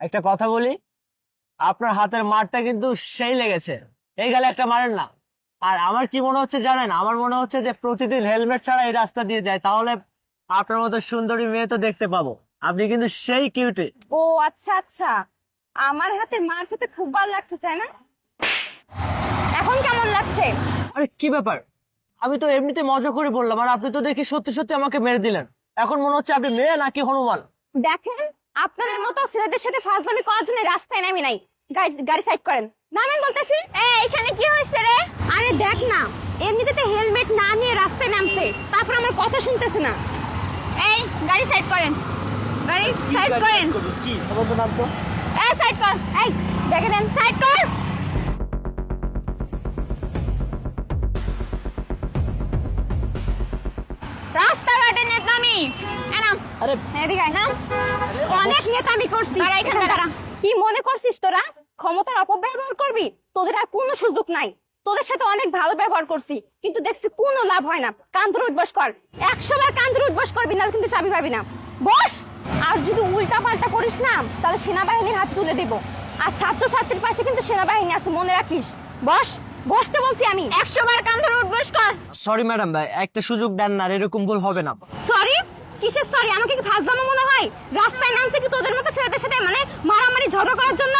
একটা কথা বলি আপনার হাতের মারটা কিন্তু সেই লেগেছে। এই গেলে একটা মারেন না। আর আমার কি মনে হচ্ছে জানেন? আমার মনে হচ্ছে যে প্রতিদিন হেলমেট ছাড়া এই রাস্তা দিয়ে যায় তাহলে আপনার মতো সুন্দরী মেয়ে তো দেখতে পাবো। আপনি কিন্তু সেই কিউটি ও আচ্ছা আচ্ছা। আমার হাতে মার খেতে খুব ভালো লাগছে তাই না? এখন কেমন লাগছে? আরে কি ব্যাপার? আমি তো এমনিতে মজা করে বললাম আর আপনি তো দেখি সত্যি সত্যি আমাকে মেরে দিলেন। এখন মনে হচ্ছে আপনি মেয়ে নাকি হনুমান? দেখেন আপনাদের মতো ছেলেদের সাথে ফাজলামি করার জন্য রাস্তায় নামি নাই। গাড়ি- গাড়ি সাইড করেন। নামেন বলতেছি। এই এখানে কি হয়েছে রে? আরে দেখ না এমনিতে তো হেলমেট না নিয়ে রাস্তায় নামছে। তারপর আমার কথা শুনতেছে না। এই গাড়ি সাইড করেন। গাড়ি সাইড করেন। কি? খবর নাম তো এই সাইড কর। এই দেখে দেন সাইড কর। রাস্তাঘাটে নেতামি এনাম আরে এদিকে আয়, নাম অনেক নেতামি করছিস। এখানে দাঁড়া। কি মনে করছিস তোরা? ক্ষমতার অপব্যবহার করবি? তোদের আর কোনো সুযোগ নাই। তোদের সাথে অনেক ভালো ব্যবহার করছি কিন্তু দেখছি কোনো লাভ হয় না। কান্দর উঠবস কর। একশো বার কান্দর উঠবস করবি না কিন্তু চাবি পাবি না। বস! আর যদি উল্টা পাল্টা করিস না তাহলে সেনাবাহিনীর হাতে তুলে দেব। আর ছাত্র ছাত্রীর পাশে কিন্তু সেনাবাহিনী আছে মনে রাখিস। বস! বসতে বলছি আমি। একশো বার কান্দর উঠবস কর। সরি ম্যাডাম ভাই একটা সুযোগ দেন না এরকম ভুল হবে না। সরি কিসের সরি আমাকে কি ফাজলামো মনে হয়? রাস্তায় নামছে কি তোদের মতো ছেলেদের সাথে? মানে মারামারি ঝগড়া করার জন্য?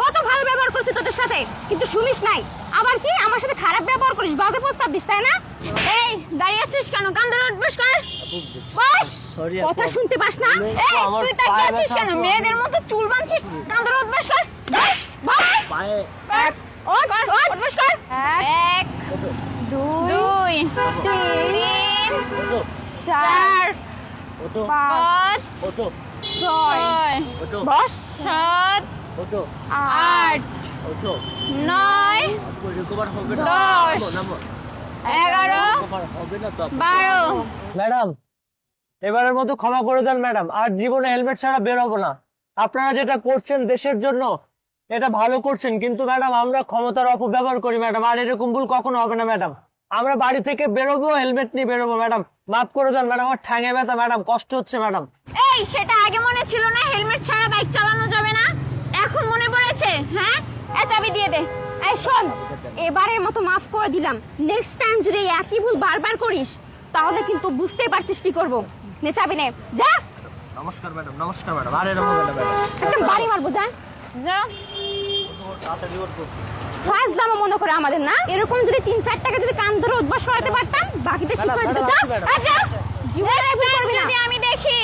কত ভালো ব্যবহার করছি তোদের সাথে? কিন্তু শুনিস নাই। আবার কি? আমার সাথে খারাপ ব্যবহার করিস বাজে প্রস্তাব দিস তাই না? এই দাঁড়িয়ে আছিস কেন? কান ধরে উঠবস কর। বস! কথা শুনতে পাস না? এই তুই তাকিয়ে আছিস কেন? মেয়েদের মতো চুল বাঁধছিস কান ধরে উঠবস কর। পায়ে ওঠ ওঠ উঠবস কর। এক দুই তিন চার পাঁচ ওটো ছয় ওটো দশ সাত ওটো আট ওটো নয় রিকভার হবে দশ। এগারো হবে না বারো। ম্যাডাম এবারের মতো ক্ষমা করে দেন ম্যাডাম। আর জীবনে হেলমেট ছাড়া বের হব না। আপনারা যেটা করছেন দেশের জন্য এটা ভালো করছেন। কিন্তু ম্যাডাম আমরা ক্ষমতার অপব্যবহার করি ম্যাডাম। আর এরকম ভুল কখনো হবে না ম্যাডাম। আমরা বাড়ি থেকে বেরোবো হেলমেট নিয়ে বেরোবো ম্যাডাম মাফ করে দেন ম্যাডাম আমার ঠ্যাঙে ব্যথা ম্যাডাম কষ্ট হচ্ছে ম্যাডাম এই সেটা আগে মনে ছিল না হেলমেট ছাড়া বাইক চালানো যাবে না। এখন মনে পড়েছে হ্যাঁ? এ চাবি দিয়ে দে। এই শোন এবারের মতো মাফ করে দিলাম। নেক্সট টাইম যদি এই একই ভুল বারবার করিস তাহলে কিন্তু বুঝতেই পারছিস কি করব। নে চাবি নে যা। নমস্কার ম্যাডাম নমস্কার ম্যাডাম আর না ম্যাডাম একটা বাড়ি মারবো যা। যা দামও। মনে করে আমাদের না? এরকম যদি তিন চার টাকা যদি কান ধরে উদ্বাস করাতে পারতাম বাকিটা শিখে ম্যাডাম, দিত। আমি দেখি।